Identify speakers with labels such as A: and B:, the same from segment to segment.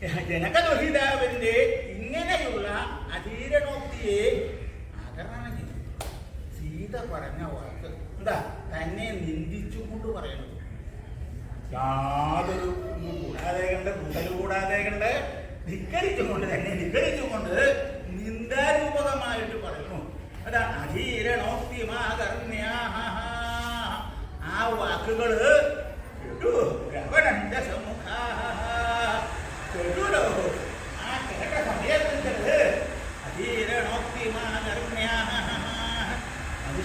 A: ജനകദുഹിതാവിന്റെ ഇങ്ങനെയുള്ള അധീരണോക്തിയെ അകറാണ് സീത പറഞ്ഞ വാക്ക്. എന്താ? തന്നെ നിന്ദിച്ചുകൊണ്ട് പറയുന്നത്. യാതൊരു കൂടാതെ കണ്ട് കൂടൽ കൂടാതെ കണ്ട് ധിക്കരിച്ചുകൊണ്ട് തന്നെ ധിക്കരിച്ചുകൊണ്ട് നിന്ദാരൂപകമായിട്ട് പറയുന്നു. അതാ അധീരണോക്തിമാകർണ്യാഹ ആ വാക്കുകൾ കേട്ടു. രവണന്റെ സമുഖ കേട്ടുല്ലോ ആ കേട്ട സമയത്തുണ്ട് അധീരണോക്തിമാകർണ്യാഹ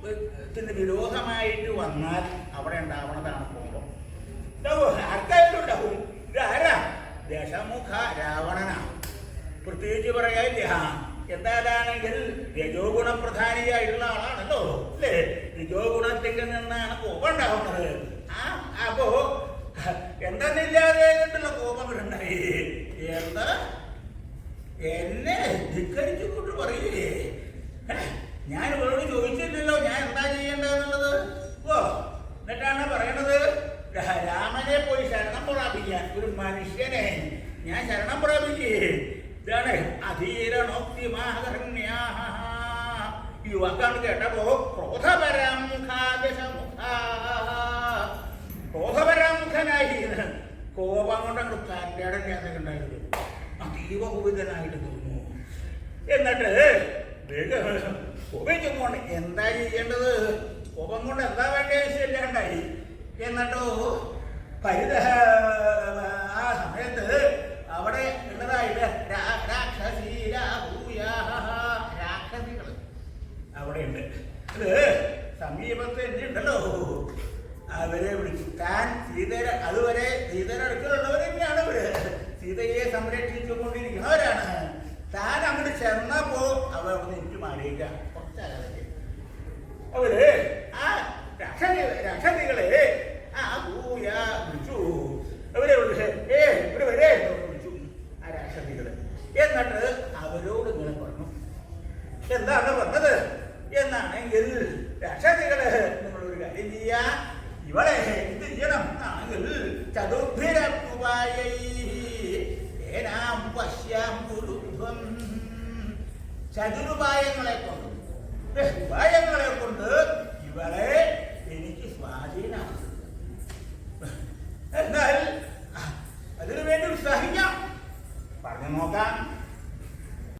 A: ത്തിന് വിരോധമായിട്ട് വന്നാൽ അവിടെ ഉണ്ടാവണതാണ് കോപം ആർക്കായാലും ഉണ്ടാവും ഇതാരാ ദശമുഖ രാവണനാണ് പ്രത്യേകിച്ച് പറയാനില്ല. എന്താണെങ്കിൽ രജോ ഗുണപ്രധാനിയായിട്ടുള്ള ആളാണല്ലോ അല്ലേ? രജോ ഗുണത്തിൽ നിന്നാണ് കോപം ഉണ്ടാവുന്നത്. ആ അപ്പോ എന്തെന്നില്ലാതെ കണ്ടുള്ള കോപം ഉണ്ടായി എന്താ? എന്നെ ധിക്കരിച്ചുകൊണ്ട് പറയില്ലേ ഞാൻ പ്രാപിക്കാൻ ഒരു മനുഷ്യനെ. ഞാൻ ശരണം പ്രാപിക്കേ ഇതാണ് അധീരണോക്തിമാകർണ്യാഹ ഈ വാക്കാണ് കോപം കൊണ്ടാണ് തന്റെ ഉണ്ടായിരുന്നു അതീവ കുപിതനായിട്ട് തോന്നുന്നു. എന്നിട്ട് കോപിച്ചും കൊണ്ട് എന്താ ചെയ്യേണ്ടത്? കോപം കൊണ്ട് എന്താ വേണ്ട ശരിയാണ്ടായി എന്നിട്ടോ പരിത ആ സമയത്ത് അവിടെ ഉള്ളതായിട്ട് രാക്ഷസികൾ അവിടെയുണ്ട്. അത് സമീപത്ത് തന്നെ ഉണ്ടല്ലോ അവരെ വിളിച്ചു താൻ സീതയുടെ അതുവരെ സീതയുടെ അടുക്കലുള്ളവർ തന്നെയാണ് അവർ. സീതയെ സംരക്ഷിച്ചുകൊണ്ടിരിക്കുന്നവരാണ്. താൻ അങ്ങോട്ട് ചെന്നപ്പോ അവർ അവിടെ എനിക്ക് മാറിയില്ല. കുറച്ചകലെ അവർ ആ രക്ഷ രക്ഷതികളെ ആ ഭൂയ വിളിച്ചു അവരെ വിളിച്ച് ഏ ഇവിടെ വരെ എന്ന് വിളിച്ചു ആ രാക്ഷസികൾ എന്നിട്ട് അവരോട് ഇങ്ങനെ പറഞ്ഞു. എന്താണ് പറഞ്ഞത്? എന്നാണെങ്കിൽ രക്ഷതികൾ നിങ്ങളൊരു കാര്യം ചെയ്യാ. ഇവളെ എന്ത് ചെയ്യണം ആണെങ്കിൽ ചതുർഭിരൂപായൈ ഏനാം പശ്യാം ഗുരുത്വം ചതുരുപായങ്ങളെ കൊണ്ട്. ഏ,